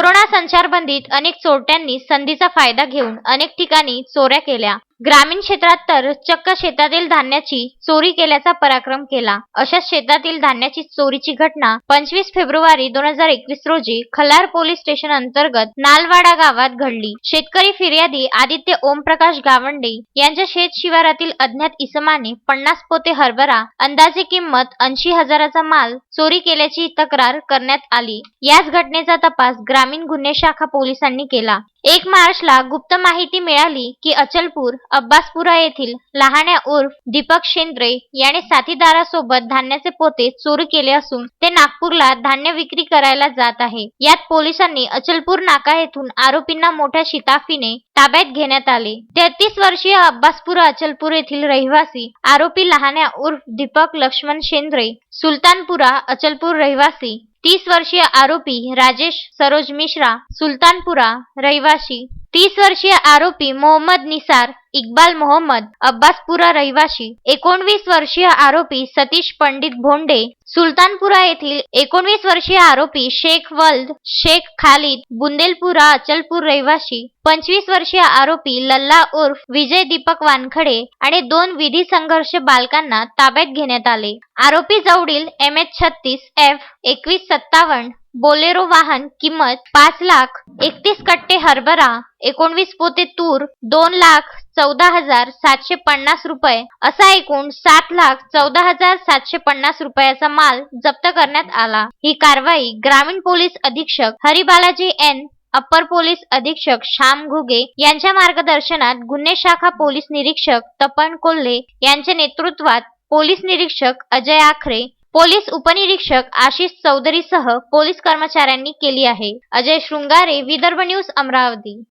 corona संचारबंदीत अनेक चोरट्यांनी संधीचा फायदा घेऊन अनेक ठिकाणी चोऱ्या केल्या. ग्रामीण क्षेत्रात तर चक्क शेतातील धान्याची चोरी केल्याचा पराक्रम केला. अशा शेतातील धान्याची चोरीची घटना पंचवीस फेब्रुवारी दोन हजार एकवीस रोजी खलार पोलीस स्टेशन अंतर्गत नालवाडा गावात घडली. शेतकरी फिर्यादी आदित्य ओमप्रकाश गावंडे यांच्या शेत शिवारातील अज्ञात इसमाने पन्नास पोते हरभरा अंदाजे किंमत ऐंशी हजाराचा माल चोरी केल्याची तक्रार करण्यात आली. याच घटनेचा तपास ग्रामीण गुन्हे शाखा पोलिसांनी केला. एक मार्चला गुप्त माहिती मिळाली की अचलपूर अब्बासपुरा येथील लहाण्या उर्फ दीपक शेंद्रे याने साथीदारासोबत धान्याचे पोते चोरी केले असून ते नागपूरला धान्य विक्री करायला जात आहे. यात पोलिसांनी अचलपूर नाका येथून आरोपींना मोठ्या शिताफीने ताब्यात घेण्यात आले. तेहतीस वर्षीय अब्बासपुरा अचलपूर येथील रहिवासी आरोपी लहान्या उर्फ दीपक लक्ष्मण शेंद्रे सुलतानपुरा अचलपूर रहिवासी तीस वर्षीय आरोपी राजेश सरोज मिश्रा सुलतानपुरा रहिवासी तीस वर्षीय आरोपी मोहम्मद निसार इक्बाल मोहम्मद अब्बासपुरा रहिवाशी. एकोणवीस वर्षीय आरोपी सतीश पंडित भोंडे सुलतानपुरा येथील एकोणवीस वर्षीय आरोपी शेख वल्द शेख खालिद बुंदेलपुरा अचलपूर रहिवाशी. पंचवीस वर्षीय आरोपी लल्ला उर्फ विजय दीपक वानखडे आणि दोन विधी संघर्ष बालकांना ताब्यात घेण्यात आले. आरोपी जवळील एम एच छत्तीस एफ एकवीस सत्तावन्न बोलेरो वाहन किंमत पाच लाख एकतीस कट्टे हरभरा एकोणवीस पोते तूर दोन लाख चौदा हजार सातशे पन्नास रुपये असा एकूण सात लाख चौदा हजार सातशे पन्नास रुपयाचा माल जप्त करण्यात आला. ही कारवाई ग्रामीण पोलीस अधीक्षक हरिबालाजी एन. अप्पर पोलीस अधीक्षक श्याम घुगे यांच्या मार्गदर्शनात गुन्हे शाखा पोलीस निरीक्षक तपन कोल्हे यांच्या नेतृत्वात पोलीस निरीक्षक अजय आखरे पोलीस उपनिरीक्षक आशिष चौधरीसह पोलीस कर्मचाऱ्यांनी केली आहे. अजय शृंगारे विदर्भ न्यूज अमरावती.